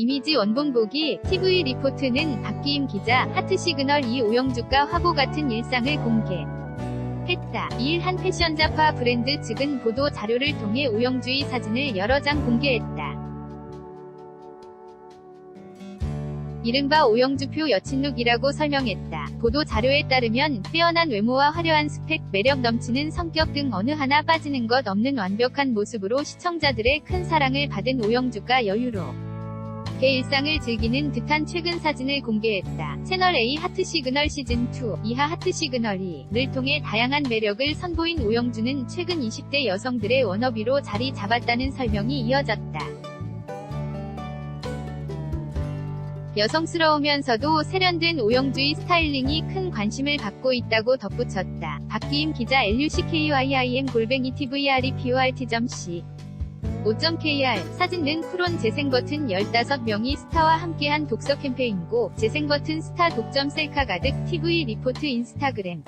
이미지 원본 보기 TV 리포트는 박기임 기자 하트 시그널 이오영주가 화보 같은 일상을 공개. 했다. 2일 한 패션 잡화 브랜드 측은 보도 자료를 통해 오영주의 사진을 여러 장 공개했다. 이른바 오영주표 여친룩이라고 설명했다. 보도 자료에 따르면 빼어난 외모와 화려한 스펙, 매력 넘치는 성격 등 어느 하나 빠지는 것 없는 완벽한 모습으로 시청자들의 큰 사랑을 받은 오영주가 여유로 개 일상을 즐기는 듯한 최근 사진을 공개했다. 채널 A 하트 시그널 시즌2 이하 하트 시그널 2를 통해 다양한 매력을 선보인 오영주는 최근 20대 여성들의 워너비로 자리 잡았다는 설명이 이어졌다. 여성스러우면서도 세련된 오영주의 스타일링이 큰 관심을 받고 있다고 덧붙였다. 박기임 기자 LUCKYIM 골뱅이 TVREPORT.C 5.kr 사진는 쿠론 재생버튼 15명이 스타와 함께한 독서 캠페인고 재생버튼 스타 독점 셀카 가득 TV 리포트 인스타그램